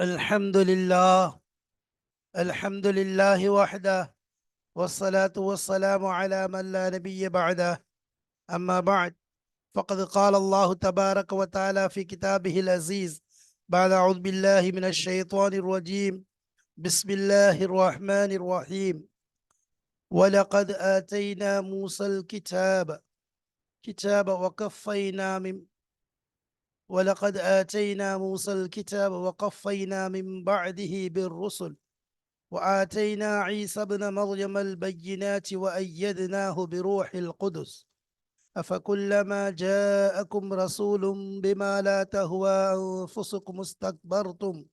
الحمد لله. الحمد لله وحده. والصلاة والسلام على من لا نبي بعده. أما بعد فقد قال الله تبارك وتعالى في كتابه العزيز بعد أعوذ بالله من الشيطان الرجيم. بسم الله الرحمن الرحيم. ولقد آتينا موسى الكتاب. كتاب وكفينا من ولقد آتينا موسى الكتاب وقفينا من بعده بالرسل وآتينا عيسى ابن مريم البينات وأيدناه بروح القدس. أفكلما جاءكم رسول بما لا تهوى أنفسكم استكبرتم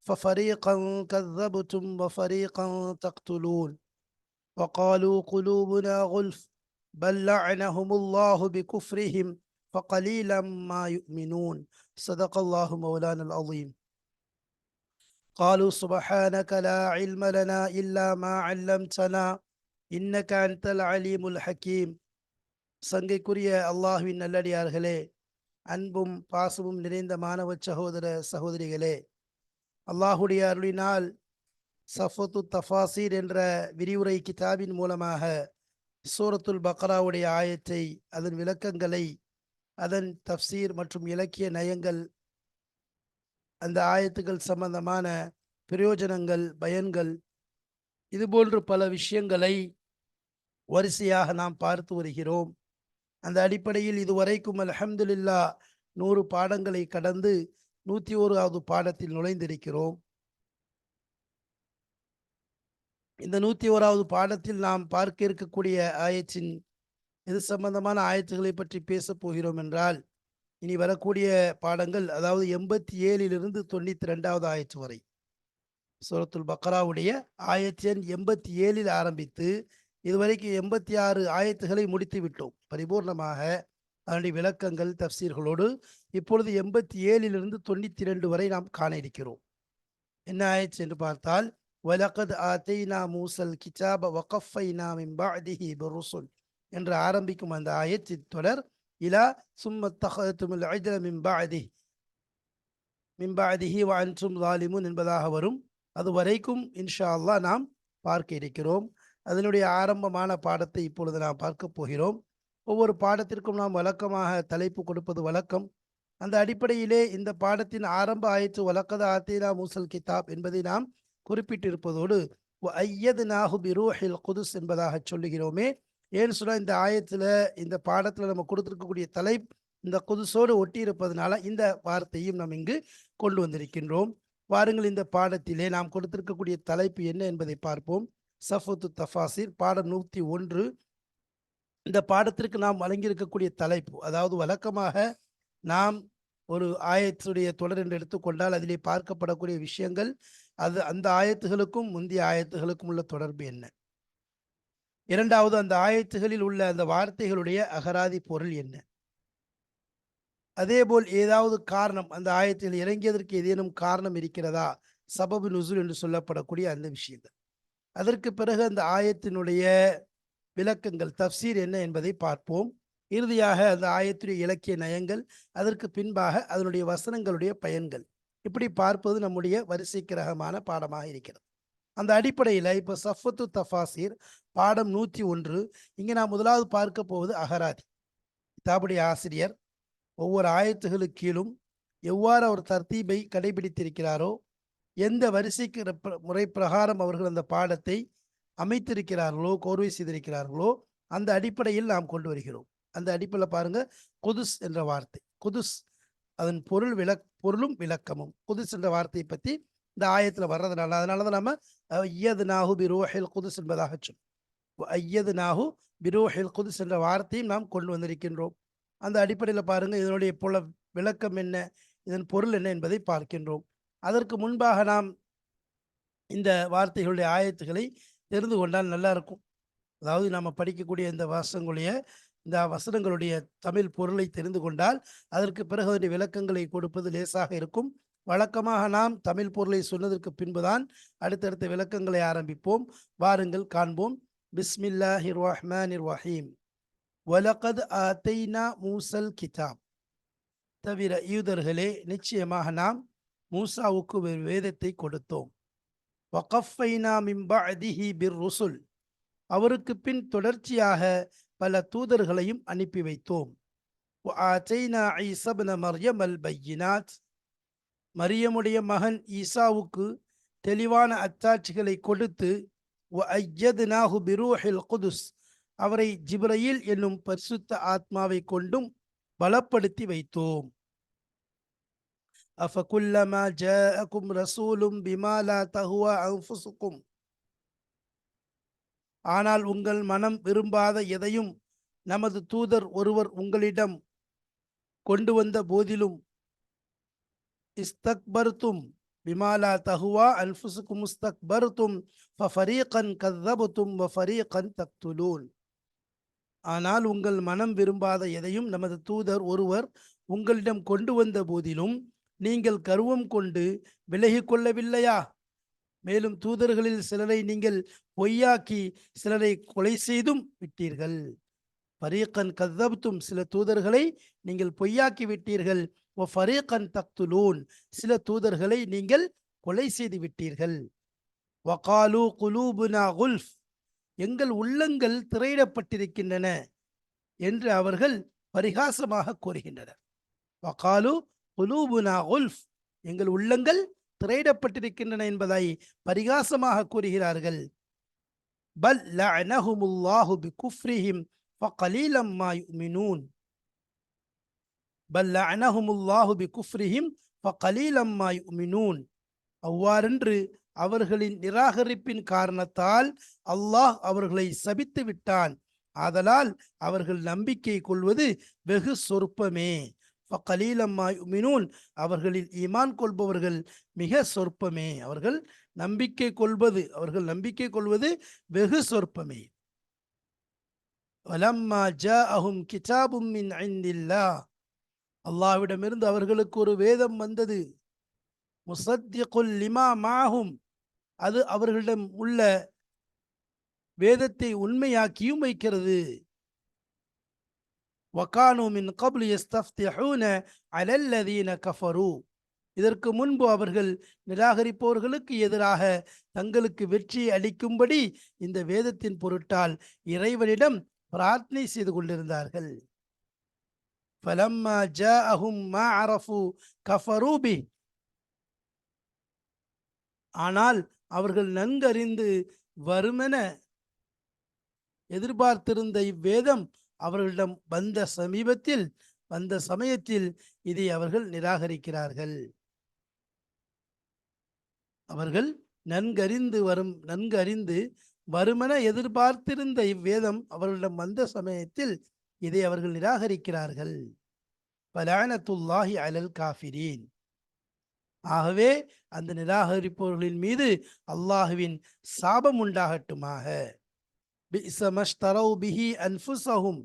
ففريقا كذبتم وفريقا تقتلون. وقالوا قلوبنا غلف بل لعنهم الله بكفرهم فقليلا ما يؤمنون صدق الله مولانا العظيم قالوا سبحانك لا علم لنا إلا ما علمتنا إنك أنت العليم الحكيم சங்கைக்குரிய அல்லாஹுவின் நல்லடியார்களே அன்பும் பாசமும் நிறைந்த மாணவ சகோதர சகோதரிகளே அல்லாஹுடைய அருளினால் சஃபத்து தஃபாசீர் என்ற விரிவுரை கிதாபின் மூலமாக சூரத்துல் பக்ராவுடைய ஆயத்தை அதன் விளக்கங்களை அதன் தப்சீர் மற்றும் இலக்கிய நயங்கள் அந்த ஆயத்துக்கள் சம்பந்தமான பிரயோஜனங்கள் பயன்கள் இதுபோன்று பல விஷயங்களை வரிசையாக நாம் பார்த்து வருகிறோம். அந்த அடிப்படையில் இதுவரைக்கும் அலஹம்துல்லா நூறு பாடங்களை கடந்து நூற்றி ஓராவது பாடத்தில் நுழைந்திருக்கிறோம். இந்த நூற்றி ஓராவது பாடத்தில் நாம் பார்க்க இருக்கக்கூடிய ஆயத்தின் இது சம்பந்தமான ஆயத்துக்களை பற்றி பேசப் போகிறோம் என்றால் இனி வரக்கூடிய பாடங்கள் அதாவது எண்பத்தி ஏழிலிருந்து தொண்ணூத்தி ரெண்டாவது ஆயத்து வரை. சூரத்துல் பக்ராவுடைய ஆயத்தி எண் எண்பத்தி ஏழில் ஆரம்பித்து இதுவரைக்கும் எண்பத்தி ஆறு ஆயத்துகளை முடித்து விட்டோம் பரிபூர்ணமாக அதனுடைய விளக்கங்கள் தப்சீர்களோடு இப்பொழுது எண்பத்தி ஏழிலிருந்து தொண்ணூத்தி ரெண்டு வரை நாம் காண இருக்கிறோம். என்ன ஆயிடுச்சு என்று பார்த்தால் வலகத் ஆத்தைனா மூசல் கிச்சாப வகஃபைனா மின் பாதிஹி பிருசுல் என்று ஆரம்பிக்கும் அந்த ஆயத்தி தொடர் இலா சும்ம தகத்துமுல் ஐதல மிம்பாதி மிம்பாதிஹி வான்சும் லாலிமுன் என்பதாக வரும். அது வரைக்கும் இன்ஷா அல்லா நாம் பார்க்க இருக்கிறோம். அதனுடைய ஆரம்பமான பாடத்தை இப்பொழுது நாம் பார்க்க போகிறோம். ஒவ்வொரு பாடத்திற்கும் நாம் வழக்கமாக தலைப்பு கொடுப்பது வழக்கம். அந்த அடிப்படையிலே இந்த பாடத்தின் ஆரம்ப ஆயத்து வழக்கத ஆத்தீனா மூசல் கிதாப் என்பதை நாம் குறிப்பிட்டிருப்பதோடு ஐயது நாகு பிரூஹில் குதுஸ் என்பதாக சொல்லுகிறோமே. ஏன்னு சொன்னால் இந்த ஆயத்தில் இந்த பாடத்தில் நம்ம கொடுத்துருக்கக்கூடிய தலை இந்த குதுசோடு ஒட்டி இருப்பதனால இந்த வார்த்தையும் நாம் இங்கு கொண்டு வந்திருக்கின்றோம். வாருங்கள் இந்த பாடத்திலே நாம் கொடுத்திருக்கக்கூடிய தலைப்பு என்ன என்பதை பார்ப்போம். சஃபத்து தஃபாசிர் பாடம் நூற்றி ஒன்று. இந்த பாடத்திற்கு நாம் வழங்கியிருக்கக்கூடிய தலைப்பு அதாவது வழக்கமாக நாம் ஒரு ஆயத்துடைய தொடர் என்று எடுத்துக்கொண்டால் அதிலே பார்க்கப்படக்கூடிய விஷயங்கள் அது அந்த ஆயத்துகளுக்கும் முந்தைய ஆயத்துகளுக்கும் உள்ள தொடர்பு என்ன? இரண்டாவது அந்த ஆயத்துகளில் உள்ள அந்த வார்த்தைகளுடைய அகராதி பொருள் என்ன? அதேபோல் ஏதாவது காரணம் அந்த ஆயத்தில் இறங்கியதற்கு ஏதேனும் காரணம் இருக்கிறதா? சபபு நுசுல் என்று சொல்லப்படக்கூடிய அந்த விஷயங்கள். அதற்கு பிறகு அந்த ஆயத்தினுடைய விளக்கங்கள் தப்சீர் என்ன என்பதை பார்ப்போம். இறுதியாக அந்த ஆயத்துடைய இலக்கிய நயங்கள் அதற்கு பின்பாக அதனுடைய வசனங்களுடைய பயன்கள். இப்படி பார்ப்பது நம்முடைய வரிசைக்கிரகமான பாடமாக இருக்கிறது. அந்த அடிப்படையில் இப்போ சஃபத்து தஃபாசிர் பாடம் நூற்றி ஒன்று. இங்கே நான் முதலாவது பார்க்க போவது அகராதி. கிதாபுடைய ஆசிரியர் ஒவ்வொரு ஆயத்துகளுக்கு கீழும் எவ்வாறு அவர் தர்த்தீபை கடைபிடித்திருக்கிறாரோ எந்த வரிசைக்கு முறை பிரகாரம் அவர்கள் அந்த பாடத்தை அமைத்திருக்கிறார்களோ கோர்வை செய்திருக்கிறார்களோ அந்த அடிப்படையில் நாம் கொண்டு வருகிறோம். அந்த அடிப்படையில் பாருங்க குதுஸ் என்ற வார்த்தை. குதுஸ் அதன் பொருள் விளக் பொருளும் விளக்கமும். குதுஸ் என்ற வார்த்தையை பற்றி இந்த ஆயத்தில் வர்றதுனால அதனால தான் நம்ம ஐயது நாகு பிரோஹில் குதுஸ் என்பதாக சொல்லும் ஐயது நாகு பிரோஹில் குதுஸ் என்ற வார்த்தையும் நாம் கொண்டு வந்திருக்கின்றோம். அந்த அடிப்படையில் பாருங்க இதனுடைய புல விளக்கம் என்ன? இதன் பொருள் என்ன என்பதை பார்க்கின்றோம். அதற்கு முன்பாக நாம் இந்த வார்த்தைகளுடைய ஆயத்துகளை தெரிந்து கொண்டால் நல்லா இருக்கும். அதாவது நாம் படிக்கக்கூடிய இந்த வசனங்களுடைய இந்த வசனங்களுடைய தமிழ் பொருளை தெரிந்து கொண்டால் அதற்கு பிறகு அதனுடைய விளக்கங்களை கொடுப்பது லேசாக இருக்கும். வழக்கமாக நாம் தமிழ் பொருளை சொன்னதற்கு பின்புதான் அடுத்தடுத்த விளக்கங்களை ஆரம்பிப்போம். வாருங்கள் காண்போம். பிஸ்மில்லாஹி ரஹ்மான் ரஹீம் வலகத் அத்தைனா மூசல் கிதாப். தவிர யூதர்களே நிச்சயமாக நாம் மூசாவுக்கு ஒரு வேதத்தை கொடுத்தோம். வகஃபைனா மிம்பா அதிஹி பிர் ருசுல் அவருக்கு பின் தொடர்ச்சியாக பல தூதர்களையும் அனுப்பி வைத்தோம். ஐசப்ன மர்யம் அல் பையினாத். மரியமுடைய மகன் ஈசாவுக்கு தெளிவான அத்தாட்சிகளை கொடுத்து وأيدناه بروح القدس அவரை ஜிப்ரயில் என்னும் பரிசுத்த ஆத்மாவை கொண்டும் பலப்படுத்தி வைத்தோம் أفكلما جاءكم رسول بما لا تهوى أنفسكم ஆனால் உங்கள் மனம் விரும்பாத எதையும் நமது தூதர் ஒருவர் உங்களிடம் கொண்டு வந்த போதிலும் இஸ்தக்பர்தும் பிமாலா தஹுவா அன்ஃபுசுக்கும் முஸ்தக்பர்தும் ஃபரீகன் கதபுத்தும் ஃபரீகன் தக்துலூன் ஆனால் உங்கள் மனம் விரும்பாத எதையும் நமது தூதர் ஒருவர் உங்களிடம் கொண்டு வந்த போதிலும் நீங்கள் கருவம் கொண்டு விலகி கொள்ளவில்லையா? மேலும் தூதர்களில் சிலரை நீங்கள் பொய்யாக்கி சிலரை கொலை செய்தும் விட்டீர்கள். ஃபரீகன் கதப்தும் சில தூதர்களை நீங்கள் பொய்யாக்கி விட்டீர்கள். ஓ ஃபரீகன் தக்துலூன் சில தூதர்களை நீங்கள் கொலை செய்து விட்டீர்கள். வகாலு குலூபுனா குல்ஃப் எங்கள் உள்ளங்கள் திரையிடப்பட்டிருக்கின்றன என்று அவர்கள் பரிகாசமாக கூறுகின்றனர். வகாலு குலூபுனா குல்ஃப் எங்கள் உள்ளங்கள் திரையிடப்பட்டிருக்கின்றன என்பதை பரிகாசமாக கூறுகிறார்கள். பல் லஅனஹுமுல்லாஹு பிகுஃப்ரிஹிம் ஃபகலீலம் மா யுமினூன் பல் லஅனஹுமுல்லாஹு பிகுஃப்ரிஹிம் ஃபகலீலம் யுமினூன். அவ்வாறென்று அவர்களின் நிராகரிப்பின் காரணத்தால் அல்லாஹ் அவர்களை சபித்து விட்டான். ஆதலால் அவர்கள் நம்பிக்கை கொள்வது வெகு சொற்பமே. ஃபகலீலம்மா யுமினூன். அவர்களில் ஈமான் கொள்பவர்கள் மிக சொற்பமே. அவர்கள் நம்பிக்கை கொள்வது அவர்கள் நம்பிக்கை கொள்வது வெகு சொற்பமே. வலம்மா ஜாஅஹும் கிதாபும் மின் ஐந்தில்லா அல்லாவிடமிருந்து அவர்களுக்கு ஒரு வேதம் வந்தது. முசத்திகுல் லிமா மாகும் அது அவர்களிடம் உள்ள வேதத்தை உண்மையாக்கியும் வைக்கிறது. வக்கானுமின் கபுல் கப்லு அலல்லதீன கஃபரு. இதற்கு முன்பு அவர்கள் நிராகரிப்பவர்களுக்கு எதிராக தங்களுக்கு வெற்றி அளிக்கும்படி இந்த வேதத்தின் பொருட்டால் இறைவனிடம் பிரார்த்தனை செய்து கொண்டிருந்தார்கள். فلما جاءهم ما عرفوا كفروا به ஆனால் அவர்கள் நன்கறிந்து வருமென எதிர்பார்த்திருந்த இவ்வேதம் அவர்களிடம் வந்த சமீபத்தில் வந்த சமயத்தில் இதை அவர்கள் நிராகரிக்கிறார்கள் அவர்கள் நன்கறிந்து வரும் நன்கு அறிந்து வருமென எதிர்பார்த்திருந்த இவ்வேதம் அவர்களிடம் வந்த சமயத்தில் இதை அவர்கள் நிராகரிக்கிறார்கள். பலானத்துல்லாஹி அலல் காஃபிரீன். ஆகவே அந்த நிராகரிப்பவர்களின் மீது அல்லாஹுவின் சாபம் உண்டாகட்டுமாக. பிஹி அன்ஃபுஸஹும்.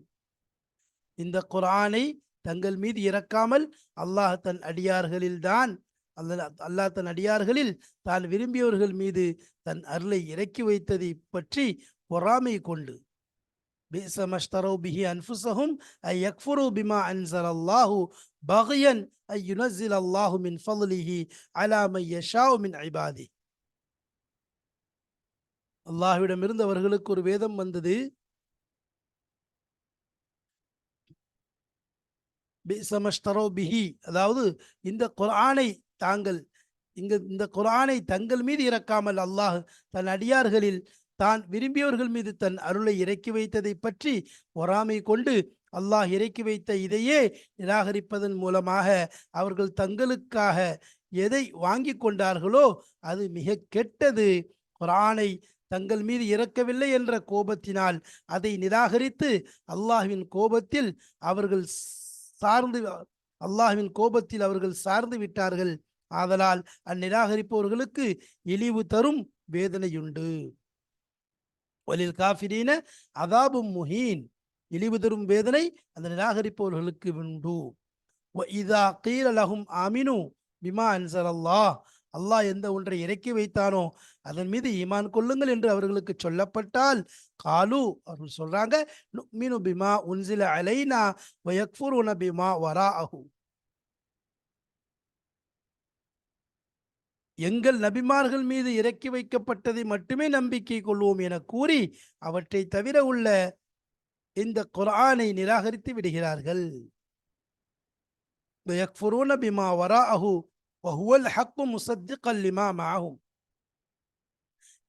இந்த குரானை தங்கள் மீது இறக்காமல் அல்லாஹ் தன் அடியார்களில்தான் அல்ல அல்லாஹ் தன் அடியார்களில் தான் விரும்பியவர்கள் மீது தன் அருளை இறக்கி வைத்ததை பற்றி பொறாமை கொண்டு بئس ما اشتروا به أنفسهم أن يكفروا بما أنزل الله بغيا أن ينزل الله من فضله على من يشاء من عباده அல்லாஹ்விடமிருந்து அவர்களுக்கு ஒரு வேதம் வந்தது பிசமஷ்தரோ பிஹி அதாவது இந்த குர்ஆனை தாங்கள் இங்க இந்த குர்ஆனை தங்கள் மீது இறக்காமல் அல்லாஹ் தன் அடியார்களில் தான் விரும்பியவர்கள் மீது தன் அருளை இறக்கி வைத்ததை பற்றி பொறாமை கொண்டு அல்லாஹ் இறக்கி வைத்த இதையே நிராகரிப்பதன் மூலமாக அவர்கள் தங்களுக்காக எதை வாங்கி கொண்டார்களோ அது மிக கெட்டது. குரானை தங்கள் மீது இறக்கவில்லை என்ற கோபத்தினால் அதை நிராகரித்து அல்லாஹ்வின் கோபத்தில் அவர்கள் சார்ந்து அல்லாஹ்வின் கோபத்தில் அவர்கள் சார்ந்து விட்டார்கள். ஆதலால் அந்நிராகரிப்பவர்களுக்கு இழிவு தரும் வேதனையுண்டு. வலில் காஃபிரீன அதாபும் முஹீன். இழிவு தரும் வேதனை அந்த நிராகரிப்பவர்களுக்கு உண்டு. இதா கீர ஆமினு பிமா அன்சர் அல்லாஹ் அல்லாஹ் எந்த ஒன்றை இறக்கி வைத்தானோ அதன் மீது ஈமான் கொள்ளுங்கள் என்று அவர்களுக்கு சொல்லப்பட்டால் காலு அவர்கள் சொல்றாங்க மீனு பிமா உன்சில அலைனா வயக்ஃபுருன பிமா வரா அஹு எங்கள் நபிமார்கள் மீது இறக்கி வைக்கப்பட்டதை மட்டுமே நம்பிக்கை கொள்வோம் என கூறி அவற்றை தவிர உள்ள இந்த குரானை நிராகரித்து விடுகிறார்கள். பிமா வரா அஹு வஹுவல் ஹக்கு முசத்து கல்லிமா மாகும்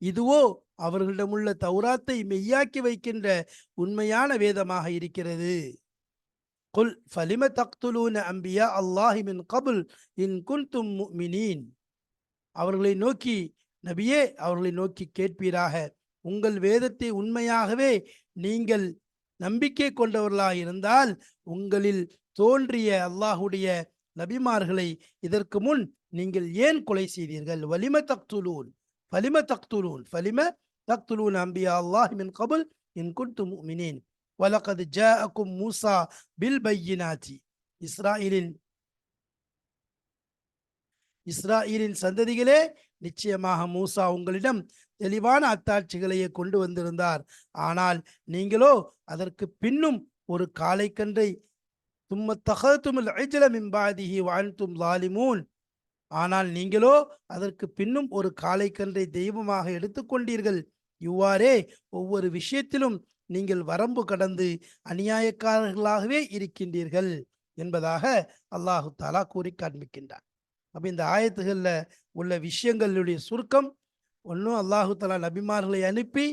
இதுவோ அவர்களிடமுள்ள தௌராத்தை மெய்யாக்கி வைக்கின்ற உண்மையான வேதமாக இருக்கிறது. குல் ஃபலிம தக்துலூன அம்பியா அல்லாஹிமின் கபுல் இன் குன்தும் மினீன் அவர்களை நோக்கி நபியே அவர்களை நோக்கி கேட்பீராக. உங்கள் வேதத்தை உண்மையாகவே நீங்கள் நம்பிக்கை கொண்டவர்களாக இருந்தால் உங்களில் தோன்றிய அல்லாஹுடைய நபிமார்களை இதற்கு முன் நீங்கள் ஏன் கொலை செய்தீர்கள்? வலிம தக்துலூன் ஃபலிம தக்துலூன் ஃபலிம தக்துலூன் அம்பியா அல்லாஹ் மின் கபுல் இன் குன்தும் மினேன் வலகது ஜாஅக்கும் மூசா பில் பையினாச்சி இஸ்ராயிலின் இஸ்ராயிலின் சந்ததிகளே நிச்சயமாக மூசா உங்களிடம் தெளிவான அத்தாட்சிகளையே கொண்டு வந்திருந்தார். ஆனால் நீங்களோ அதற்கு பின்னும் ஒரு காலைக்கன்றை தும்ம தகத்துமில் ஐஜல மிம்பாதிஹி வாழ்த்தும் லாலிமூன் ஆனால் நீங்களோ அதற்கு பின்னும் ஒரு காலைக்கன்றை தெய்வமாக எடுத்துக்கொண்டீர்கள் இவ்வாறே ஒவ்வொரு விஷயத்திலும் நீங்கள் வரம்பு கடந்து அநியாயக்காரர்களாகவே இருக்கின்றீர்கள் என்பதாக அல்லாஹு தாலா கூறி காண்பிக்கின்றார் அப்போ இந்த ஆயத்துகளில் உள்ள விஷயங்களுடைய சுருக்கம் ஒன்றும் அல்லாஹு தலா நபிமார்களை அனுப்பி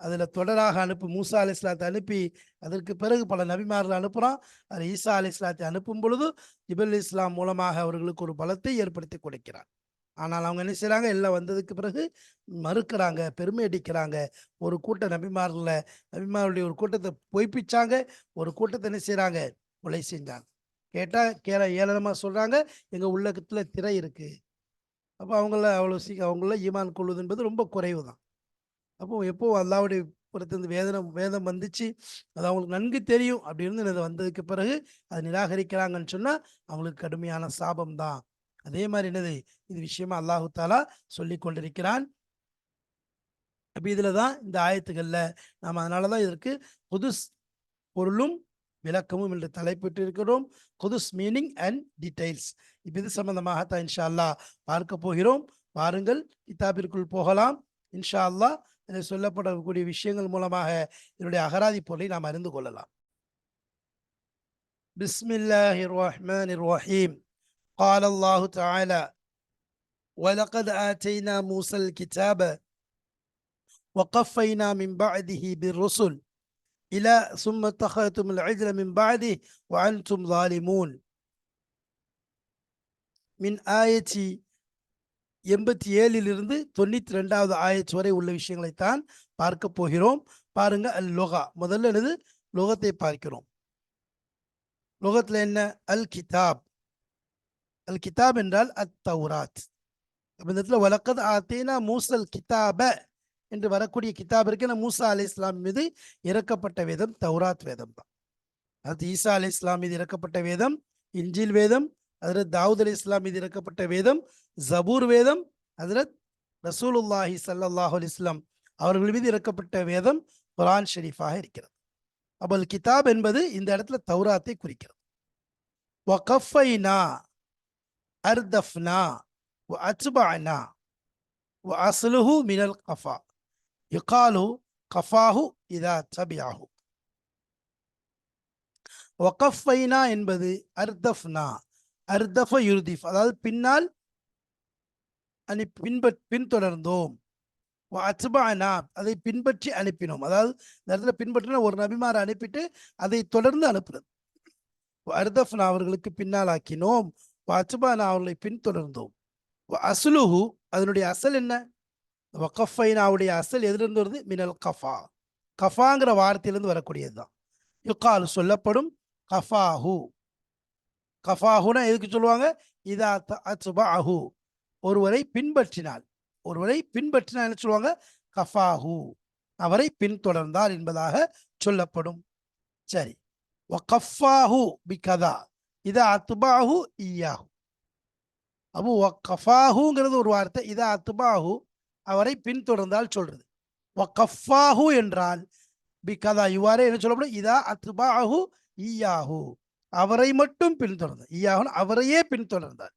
அதில் தொடராக அனுப்பி மூசா அலி இஸ்லாத்தை அனுப்பி அதற்கு பிறகு பல நபிமார்களை அனுப்புகிறான் அதில் ஈசா அலி இஸ்லாத்தை அனுப்பும் பொழுது ஜிபல் இஸ்லாம் மூலமாக அவர்களுக்கு ஒரு பலத்தை ஏற்படுத்தி கொடுக்கிறார். ஆனால் அவங்க என்ன செய்கிறாங்க எல்லாம் வந்ததுக்கு பிறகு மறுக்கிறாங்க பெருமை அடிக்கிறாங்க. ஒரு கூட்ட நபிமாரில் நபிமாருடைய ஒரு கூட்டத்தை பொய்ப்பிச்சாங்க. ஒரு கூட்டத்தை என்ன செய்கிறாங்க கொலை செஞ்சாங்க. கேட்டால் கேள ஏளனமாக சொல்கிறாங்க எங்கள் உள்ளகத்தில் திரை இருக்குது அப்போ அவங்கள அவ்வளோ சீக்கிரம் அவங்கள ஈமான் கொள்வது என்பது ரொம்ப குறைவு தான் அப்போ எப்போ அல்லாவுடைய புறத்திலிருந்து வேதனம் வேதம் வந்துச்சு. அது அவங்களுக்கு நன்கு தெரியும் அப்படின்னு இது வந்ததுக்கு பிறகு அதை நிராகரிக்கிறாங்கன்னு சொன்னால் அவங்களுக்கு கடுமையான சாபம் தான் அதே மாதிரி என்னது? இது விஷயமா அல்லாஹு தாலா சொல்லி கொண்டிருக்கிறான். அப்போ இதில் தான் இந்த ஆயத்துகளில் நாம் அதனால தான் இதற்கு புதுஸ் பொருளும் விளக்கமும் என்று தலைப்பிட்டு இருக்கிறோம் குதுஸ் மீனிங் அண்ட் டீடைல்ஸ் இப்போ இது சம்பந்தமாகத்தான் இன்ஷா அல்லாஹ் பார்க்க போகிறோம் பாருங்கள் கிதாபிற்குள் போகலாம் இன்ஷா அல்லாஹ் இதில் சொல்லப்படக்கூடிய விஷயங்கள் மூலமாக இதனுடைய அகராதி பொருளை நாம் அறிந்து கொள்ளலாம் பிஸ்மில்லாஹி الرحمن الرحيم قال الله تعالى ولقد آتينا موسى الكتاب وقفينا من بعده بالرسل إلى ثم اتخذتم العجل من بعده وأنتم ظالمون من آية எண்பத்தி ஏழிலிருந்து தொண்ணூத்தி ரெண்டாவது ஆயத்து வரை உள்ள விஷயங்களைத்தான் பார்க்க போகிறோம் பாருங்க அல் லொகா முதல்ல என்னது லொகத்தை பார்க்கிறோம் லொகத்துல என்ன அல் கிதாப் அல் கிதாப் என்றால் அத் தௌராத் அப்ப இந்த இடத்துல வழக்கது ஆத்தேனா மூசல் கிதாப என்று வரக்கூடிய கிதாப் இருக்கு. மூசா அலி இஸ்லாம் மீது இறக்கப்பட்ட வேதம் தௌராத் வேதம் தான். அது ஈசா அலி இஸ்லாம் மீது இறக்கப்பட்ட வேதம் இஞ்சில் வேதம் அதில் தாவூத் அலி இஸ்லாம் மீது இறக்கப்பட்ட வேதம் ஜபூர் வேதம் அதில் ரசூலுல்லாஹி சல்லாஹுல் இஸ்லாம் அவர்கள் மீது இறக்கப்பட்ட வேதம் குரான் ஷெரீஃபாக இருக்கிறது. அப்பல் கிதாப் என்பது இந்த இடத்துல தௌராத்தை குறிக்கிறது. வகஃபைனா அர்தஃப்னா அச்பானா அஸ்லுஹு மினல் கஃபா. யுகாலு கஃபாஹு இதா தபியாஹு ஒகஃபைனா என்பது அர்தஃப்னா அர்தஃப யுருதிஃப் அதாவது பின்னால் அனு பின்பற் பின்தொடர்ந்தோம். அச்சுபானா அதை பின்பற்றி அனுப்பினோம். அதாவது இந்த இடத்துல பின்பற்றின ஒரு நபிமாரை அனுப்பிட்டு அதை தொடர்ந்து அனுப்புறது அர்தஃப்னா அவர்களுக்கு பின்னால் ஆக்கினோம். அச்சுபானா அவர்களை பின்தொடர்ந்தோம். அசுலுஹு அதனுடைய அசல் என்ன? வக்கஃபைனாவுடைய அசல் எதிலிருந்து வருது? மினல் கஃபா. கஃபாங்கிற வார்த்தையிலிருந்து வரக்கூடியது தான் யுக்கால் சொல்லப்படும் கஃபாஹு. கஃபாஹுனா எதுக்கு சொல்லுவாங்க? இதா அச்சுபாஹு ஒருவரை பின்பற்றினால். ஒருவரை பின்பற்றினால் என்ன சொல்லுவாங்க? கஃபாஹு. அவரை பின்தொடர்ந்தார் என்பதாக சொல்லப்படும். சரி. வகஃபாஹு பிகதா. இதா அத்துபாஹு ஈயாஹு. அபு கஃபாஹுங்கிறது ஒரு வார்த்தை. இதா அத்துபாஹு அவரை பின்தொடர்ந்தால் சொல்றது. வக்கஃபாஹு என்றால் பிகதா இவ்வாறே என்ன சொல்லப்படும்? இதா அத்துபாஹு ஈயாஹு. அவரை மட்டும் பின்தொடர்ந்த ஈயாஹுன் அவரையே பின்தொடர்ந்தார்.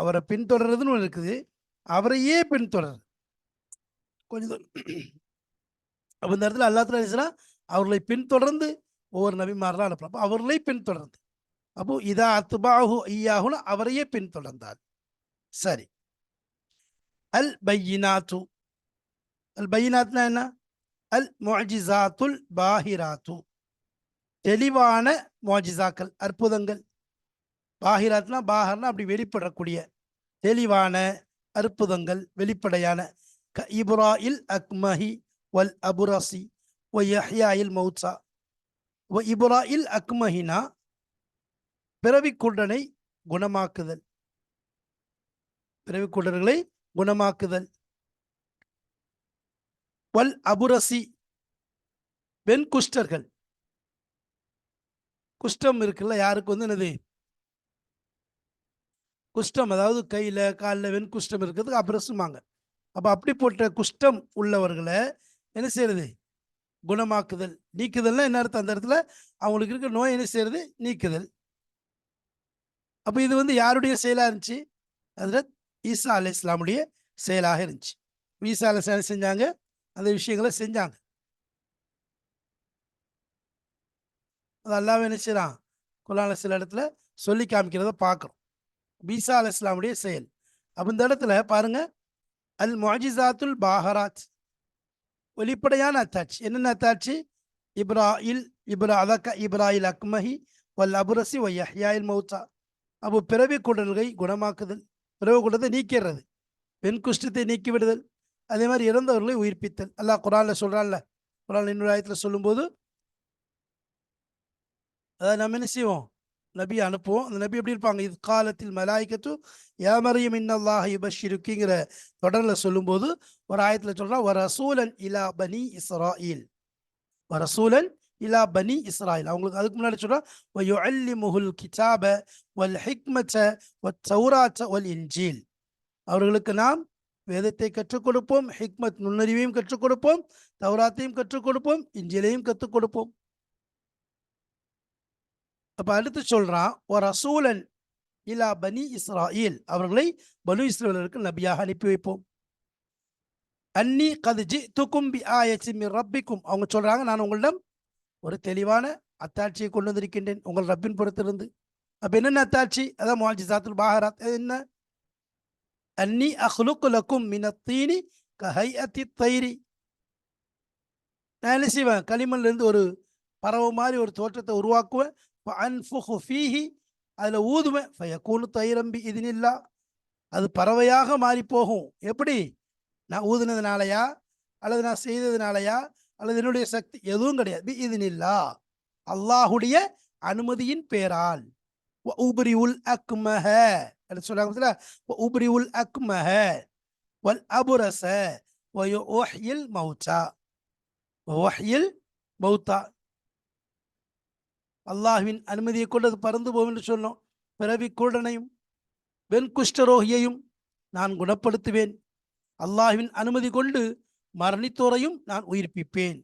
அவரை பின்தொடர்றதுன்னு ஒன்று இருக்குது. அவரையே பின்தொடர் கொஞ்சம் தூரம். அப்போ இந்த இடத்துல அல்லா தலா அவர்களை பின்தொடர்ந்து ஒவ்வொரு நபிமாரெலாம் அனுப்பலாம் அப்போ அவர்களை பின்தொடர்ந்து. அப்போ இதா அத்துபாஹு ஐயாகுன்னு அவரையே பின்தொடர்ந்தார். சரி. அல் பையினாத்து அல் பையினாத்னா என்ன அல் மொஜிசாத்துல் பாஹிராத்து தெளிவான மோஜிசாக்கள் அற்புதங்கள். பாஹிராத்னா பாஹர்னா அப்படி வெளிப்படக்கூடிய தெளிவான அற்புதங்கள் வெளிப்படையான. க இப்ராயில் அக்மஹி வல் அபுராசி ஒ யஹ்யாயில் மௌசா ஒ இப்ராயில் அக்மஹினா பிறவிக்குடனை குணமாக்குதல். பிறவிக்குடர்களை குணமாக்குதல். வல் அபுரசி வெண் குஷ்டர்கள். குஷ்டம் இருக்குல்ல யாருக்கு வந்து என்னது? குஷ்டம் அதாவது கையில காலில் வெண்குஷ்டம் இருக்கிறதுக்கு அபுரசுமாங்க அப்படி அப்படிப்பட்ட குஷ்டம் உள்ளவர்களை என்ன செய்யறது? குணமாக்குதல். நீக்குதல்னா என்ன அர்த்தம்? அந்த இடத்துல அவங்களுக்கு இருக்க நோய் என்ன செய்யறது? நீக்குதல். அப்போ இது வந்து யாருடைய செயலா இருந்துச்சு? அதுல ஈசா அலை இஸ்லாமுடைய செயலாக இருந்துச்சு. ஈசா அலி இஸ்லாம் செஞ்சாங்க? அந்த விஷயங்களை செஞ்சாங்க. அது அல்லாவே என்ன செய்யறான் சில இடத்துல சொல்லி காமிக்கிறத பார்க்குறோம். பீசா அலை இஸ்லாமுடைய செயல். அப்போ இந்த இடத்துல பாருங்க அல் மொஜிசாத்துல் பாஹராத். வெளிப்படையான அத்தாட்சி. என்னென்ன அத்தாட்சி? இப்ராயில் இப்ரா அதக்க இப்ராயில் அக்மஹி வல் அபுரசி ஒய் மௌத்தா. அப்போ பிறவி குடல்கை குணமாக்குதல். பிறவி கொண்டதை நீக்கிறது பெண் குஷ்டத்தை நீக்கி விடுதல் அதே மாதிரி இறந்தவர்களை உயிர்ப்பித்தல். அல்லாஹ் குரானில் சொல்கிறான்ல குரான் இன்னொரு ஆயத்தில் சொல்லும்போது அதாவது நம்ம என்ன செய்வோம்? நபி அனுப்புவோம். அந்த நபி எப்படி இருப்பாங்க? இது காலத்தில் மலாய்க்கத்து ஏமரியம் இன்னல்லாஹ் யுபஷிருக்குங்கிற தொடரில் சொல்லும்போது ஒரு ஆயத்தில் சொல்கிறான் ஒரு ரசூலன் இலா பனி இஸ்ராயில். ஒரு ரசூலன் இலா பனி இஸ்ராயில் அவங்களுக்கு அதுக்கு முன்னாடி சொல்றான் முகுல் கிதாப வல் ஹிக்மத வத் சௌராச்ச ஒல் இன்ஜீல் அவர்களுக்கு நாம் வேதத்தை கற்றுக் கொடுப்போம் ஹிக்மத் நுண்ணறிவையும் கற்றுக் கொடுப்போம் தௌராத்தையும் கற்றுக் கொடுப்போம் இஞ்சிலையும் கற்றுக் கொடுப்போம் அப்ப அடுத்து சொல்றான் ஒரு அசூலன் இலா பனி இஸ்ராயில் அவர்களை பனு இஸ்ரேலருக்கு நபியாக அனுப்பி வைப்போம் அன்னி கது ஜி துக்கும் பி ஆயச்சி ரப்பிக்கும் அவங்க சொல்றாங்க நான் உங்களிடம் ஒரு தெளிவான அத்தாட்சியை கொண்டு வந்திருக்கின்றேன். உங்கள் ரப்பின் புறத்திலிருந்து அப்ப என்னென்ன அத்தாட்சி? அதான் முஜிசாத்துல் பாஹராத். அது என்ன? அன்னி அஹ்லுக்கு லக்கும் மினத்தீனி கஹை அத்தி தைரி. நான் என்ன செய்வேன்? களிமண்ல இருந்து ஒரு பறவை மாதிரி ஒரு தோற்றத்தை உருவாக்குவேன். அன்ஃபுஹு ஃபீஹி அதில் ஊதுவேன். ஃபயக்கூனு தைரம்பி இதுனில்லா. அது பறவையாக மாறி போகும் எப்படி? நான் ஊதுனதுனாலயா? அல்லது நான் செய்ததுனாலயா? அல்லது என்னுடைய சக்தி எதுவும் கிடையாது. இதுனில்லா அல்லாஹுடைய அனுமதியின் பேரால். உபரி உல் அக்மஹ. சொல்றாங்க உபரி உல் அக்மஹ. வல் அபுரச. ஒஹ்யில் மௌச்சா ஒஹ்யில் மௌத்தா. அல்லாஹ்வின் அனுமதியை கொண்டு அது பறந்து போகும் என்று சொன்னோம். பிறவி குருடனையும் வெண் குஷ்டரோகியையும் நான் குணப்படுத்துவேன். அல்லாஹ்வின் அனுமதி கொண்டு மரணித்தோரையும் நான் உயிர்ப்பிப்பேன்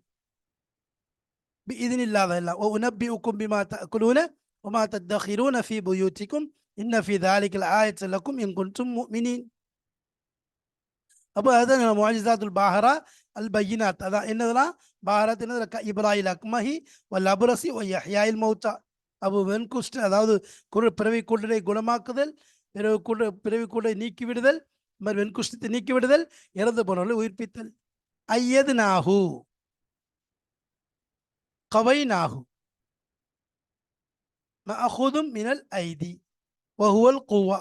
بإذن الله إلا وأنبئكم بما تأكلون وما تدخرون في بيوتكم إن في ذلك الآية لكم إن كنتم مؤمنين அப்போ அதான் முஜிசாத்துல் பாஹரா அல் பையினாத் அதான் என்னதெல்லாம் பாரத் என்னது க- இப்ராஹில் அக்மஹி வல் அபுரசி ஒ யஹ்யாயில் மௌத்தா அபு வெண்குஷ்ட அதாவது குரு பிறவி குண்டனை குணமாக்குதல் பிறவி குண்ட பிறவி குண்டை நீக்கி விடுதல் இந்த மாதிரி வெண்குஷ்டத்தை நீக்கி விடுதல் இறந்து போனவர்களை உயிர்ப்பித்தல் ஐயது நாகு கவை நாகு மஅஹுதும் மினல் ஐதி. வஹுவல் குவா.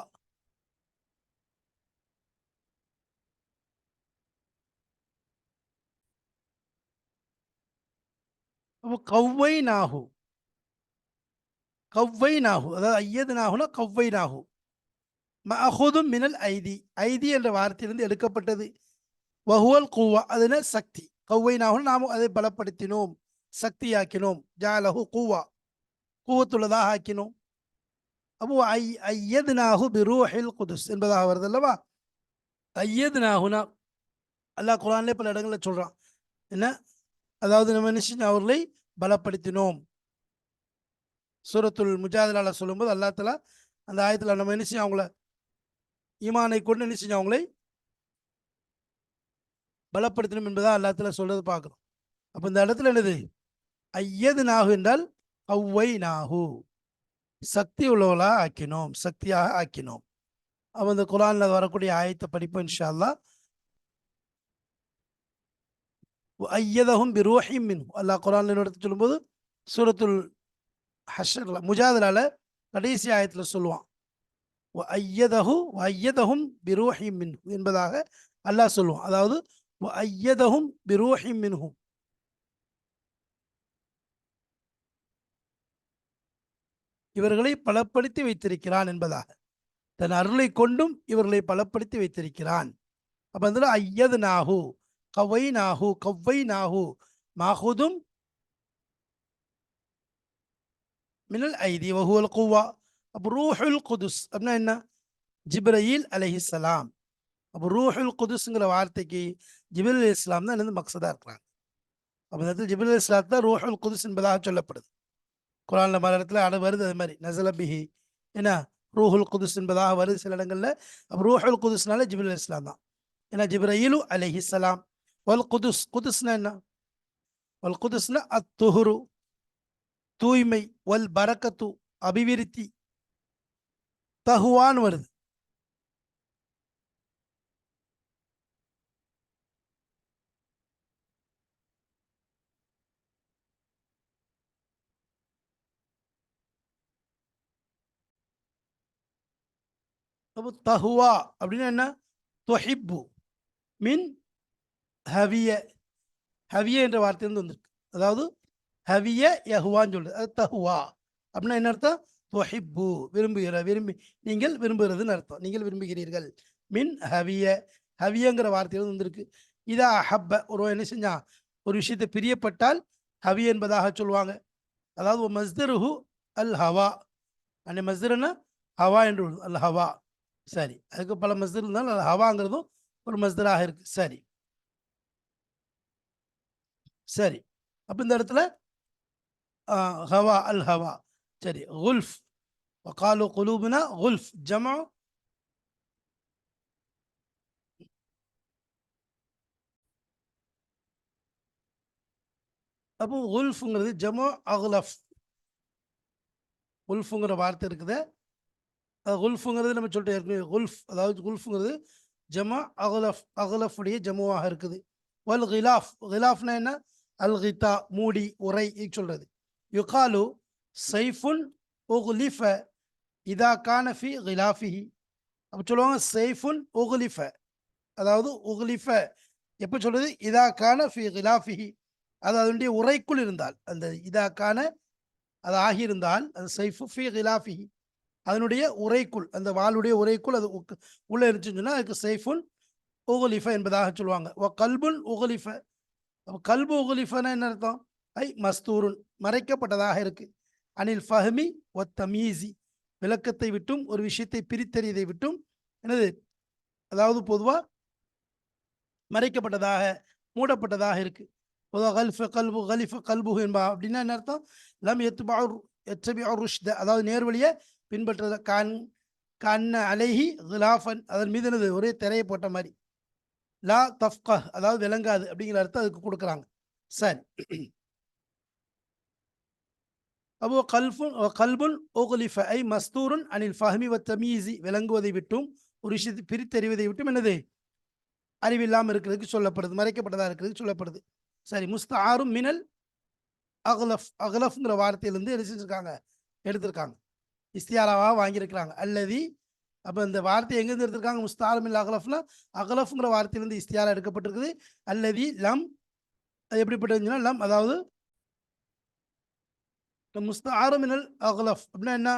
கவ்வை நாகு கவ்வை நாகு அதாவது ஐயது நாகுனா கவ்வை நாகு மஅஹுதும் மினல் ஐதி. ஐதி என்ற வார்த்தையிலிருந்து எடுக்கப்பட்டது. வஹுவல் கூவா அதுன சக்தி. கவ்வை நாகு நாம் அதை பலப்படுத்தினோம் சக்தியாக்கினோம். ஜாலஹு கூவா கூவத்துள்ளதாக ஆக்கினோம். அப்போ ஐ ஐயது நாகு பிரூஹில் குதுஸ் என்பதாக வருது அல்லவா? ஐயது நாகுனா அல்லாஹ் குரான்லே பல இடங்களில் சொல்கிறான் என்ன? அதாவது நம்ம என்ன அவர்களை பலப்படுத்தினோம். சூரத்துல் முஜாதிலால சொல்லும்போது அல்லா தலா அந்த ஆயத்தில் நம்ம என்ன அவங்கள ஈமானை கொண்டு என்ன அவங்களை பலப்படுத்தணும் என்பதா எல்லாத்துல சொல்றது பார்க்கணும் அப்ப இந்த இடத்துல என்னது? ஐயது நாகு என்றால் அவ்வை நாகு சக்தி உள்ளவளா ஆக்கினோம் சக்தியாக ஆக்கினோம். அப்ப இந்த குரான்ல வரக்கூடிய ஆயத்தை படிப்போம் இன்ஷால்லா ஐயதகும் பிரோஹிம் மின் அல்லாஹ் குரான் எடுத்து சொல்லும்போது சூரத்துல் ஹஷர்ல முஜாதலால கடைசி ஆயத்துல சொல்லுவான். ஐயதகு ஐயதகும் பிரோஹிம் மின் என்பதாக அல்லாஹ் சொல்லுவான். அதாவது وأيدهم بروح மின்ஹும் இவர்களை பலப்படுத்தி வைத்திருக்கிறான் என்பதாக. தன் அருளை கொண்டும் இவர்களை பலப்படுத்தி வைத்திருக்கிறான். அப்ப அதில் ஐயது நாகு கவை நாகு கவ்வை நாகு மாஹுதும் மினல் ஐதி வஹுவல் குவா அப்போ ரூஹுல் குதுஸ் அப்படின்னா என்ன? ஜிப்ரயில் அலஹிசலாம் அப்போ ரூஹுல் குதுஸ்ங்கிற வார்த்தைக்கு ஜிபில் இஸ்லாம் தான் என்னது மக்சதாக இருக்கிறாங்க. அப்போ இந்த இடத்துல ஜிபில் இஸ்லாம் தான் ரூஹுல் குதுஸ் என்பதாக சொல்லப்படுது. குரானில் பல இடத்துல அட வருது அது மாதிரி நசலபிஹி ஏன்னா ரூஹுல் குதுஸ் என்பதாக வருது சில இடங்களில். அப்போ ரூஹுல் குதுஸ்னால ஜிபில் இஸ்லாம் தான். ஏன்னா ஜிப்ரயிலு அலஹிசலாம் வல் குதுஸ் குதுஸ்னா என்ன? வல் குதுஸ்னா அத்துஹுரு தூய்மை வல் பரக்கத்து அபிவிருத்தி தகுவான்னு வருது. அப்போ தஹுவா அப்படின்னா என்ன? தொஹிப்பு. மின் ஹவிய. ஹவிய என்ற வார்த்தையிலிருந்து வந்திருக்கு. அதாவது ஹவிய யஹுவான்னு சொல்லுது அது தஹுவா. அப்படின்னா என்ன அர்த்தம்? தொஹிப்பு. விரும்புகிற விரும்பி நீங்கள் விரும்புகிறதுன்னு அர்த்தம். நீங்கள் விரும்புகிறீர்கள். மின் ஹவிய. ஹவியங்கிற வார்த்தையிலிருந்து வந்திருக்கு. இதா ஹப்ப. ஒரு என்ன செஞ்சா ஒரு விஷயத்தை பிரியப்பட்டால் ஹவி என்பதாக சொல்லுவாங்க. அதாவது மஸ்தருஹு அல் ஹவா. அன்னை மஸ்தர்னா ஹவா என்று அல் ஹவா. சரி. அதுக்கு பல மஸ்திர் இருந்தாலும் ஹவாங்கிறதும் ஒரு மஸ்திராக இருக்கு. சரி. சரி. அப்போ இந்த இடத்துல ஹவா அல் ஹவா. சரி. குல்ஃப். வக்காலு குலூபுனா குல்ஃப். ஜமா. அப்போ உல்ஃபுங்கிறது ஜமோ அகுலஃப். உல்ஃபுங்கிற வார்த்தை இருக்குது. குல்ஃபுங்கிறது நம்ம சொல்லிட்டு ஏற்கனவே குல்ஃப் அதாவது குல்ஃபுங்கிறது ஜமா அகலஃப் அகலஃபுடைய ஜமுவாக இருக்குது. வல் கிலாஃப் கிலாஃப்னா என்ன? அல் கிதா மூடி உரை சொல்கிறது சொல்றது. யுகாலு சைஃபுன் உகுலிஃப இதா கானஃபி கிலாஃபிஹி. அப்போ சொல்லுவாங்க சைஃபுன் உகுலிஃப. அதாவது உகுலிஃப எப்போ சொல்றது? இதா கான ஃபி கிலாஃபிஹி. அது அதனுடைய உரைக்குள் இருந்தால் அந்த இதா கான அது ஆகியிருந்தால் அது சைஃபு ஃபி கிலாஃபிஹி. அதனுடைய உரைக்குள் அந்த வாளுடைய உரைக்குள் அது உள்ளே உள்ள இருந்துச்சுன்னு சொன்னால் அதுக்கு சைஃபுன் உகலிஃப என்பதாக சொல்லுவாங்க. ஓ கல்புன் உகுலிஃப. அப்போ கல்பு உகலிஃபனா என்ன அர்த்தம்? ஐ மஸ்தூருன் மறைக்கப்பட்டதாக இருக்கு. அனில் ஃபஹமி ஒ தமீசி விளக்கத்தை விட்டும் ஒரு விஷயத்தை பிரித்தறியதை விட்டும் எனது அதாவது பொதுவாக மறைக்கப்பட்டதாக மூடப்பட்டதாக இருக்கு. பொதுவாக கல்ஃப கல்பு கலிஃப கல்புஹு என்பா அப்படின்னா என்ன அர்த்தம்? லம் எத்துபா எத்தபி ருஷ்த அதாவது நேர்வழியை பின்பற்றுறது. கண் கண்ண அலைஹி ஹிலாஃபன் அதன் மீது என்னது? ஒரே திரையை போட்ட மாதிரி. லா தஃப்கா அதாவது விளங்காது அப்படிங்கிற அர்த்தம் அதுக்கு கொடுக்குறாங்க. சரி. அப்போ கல்ஃபுன் கல்புன் ஓகலிஃப ஐ மஸ்தூருன் அனில் ஃபஹமி வ தமீசி விளங்குவதை விட்டும் ஒரு விஷயத்தை பிரித்தறிவதை விட்டும் என்னது? அறிவில்லாமல் இருக்கிறதுக்கு சொல்லப்படுது மறைக்கப்பட்டதாக இருக்கிறதுக்கு சொல்லப்படுது. சரி முஸ்தாரும் மினல் அகலஃப் அகலஃப்ங்கிற வார்த்தையிலேருந்து என்ன எடுத்திருக்காங்க. இஸ்தியாராவாக வாங்கியிருக்கிறாங்க. அல்லதி அப்போ இந்த வார்த்தை எங்கேருந்து எடுத்திருக்காங்க? முஸ்தாரும் மில் அகலஃப்னா அகலஃப்ங்கிற வார்த்தையிலிருந்து இஸ்தியாரா எடுக்கப்பட்டிருக்குது. அல்லதி லம் அது எப்படிப்பட்டதுன்னா லம் அதாவது முஸ்தாரமினல் அகலஃப் அப்படின்னா என்ன?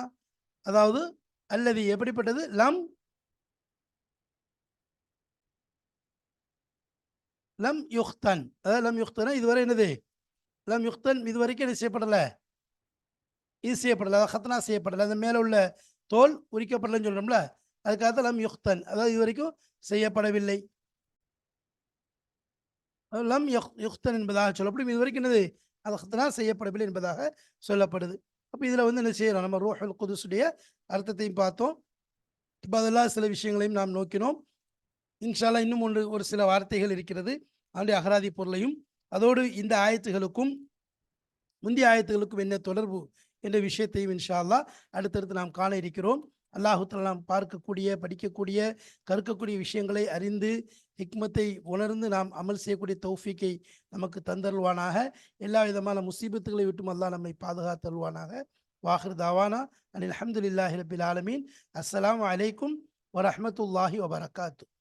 அதாவது அல்லது எப்படிப்பட்டது? லம் லம் யுக்தன் அதாவது லம் யுக்தனா இதுவரை என்னது? லம் யுக்தன் இது வரைக்கும் என்ன செய்யப்படலை? இது செய்யப்படலை அதாவது ஹத்னா செய்யப்படலை அந்த மேலே உள்ள தோல் உரிக்கப்படலைன்னு சொல்கிறோம்ல அதுக்காக லம் யுக்தன். அதாவது இது வரைக்கும் செய்யப்படவில்லை. லம் யுக்தன் என்பதாக சொல்லப்படும் இது வரைக்கும் என்னது? அது ஹத்னா செய்யப்படவில்லை என்பதாக சொல்லப்படுது. அப்போ இதில் வந்து என்ன செய்யறோம்? நம்ம ரோஹல் குதுசுடைய அர்த்தத்தையும் பார்த்தோம். இப்போ அதெல்லாம் சில விஷயங்களையும் நாம் நோக்கினோம். இன்ஷால்லா இன்னும் ஒன்று ஒரு சில வார்த்தைகள் இருக்கிறது. அதனுடைய அகராதி பொருளையும் அதோடு இந்த ஆயத்துகளுக்கும் முந்தைய ஆயத்துகளுக்கும் என்ன தொடர்பு? என்ற விஷயத்தையும் இன்ஷா அல்லாஹ் அடுத்தடுத்து நாம் காண இருக்கிறோம். அல்லாஹுத்தில் நாம் பார்க்கக்கூடிய படிக்கக்கூடிய கற்கக்கூடிய விஷயங்களை அறிந்து ஹிக்மத்தை உணர்ந்து நாம் அமல் செய்யக்கூடிய தௌஃபிக்கை நமக்கு தந்தருள்வானாக. எல்லா விதமான முசீபத்துகளை விட்டும் அல்லாஹ் நம்மை பாதுகாத்தருள்வானாக வாஹர் தாவானா. அனில் அஹமதுல்லாஹி ரபில் ஆலமீன். அஸ்லாம் அலைக்கும் வரமத்துல்லாஹி வபரகாத்து.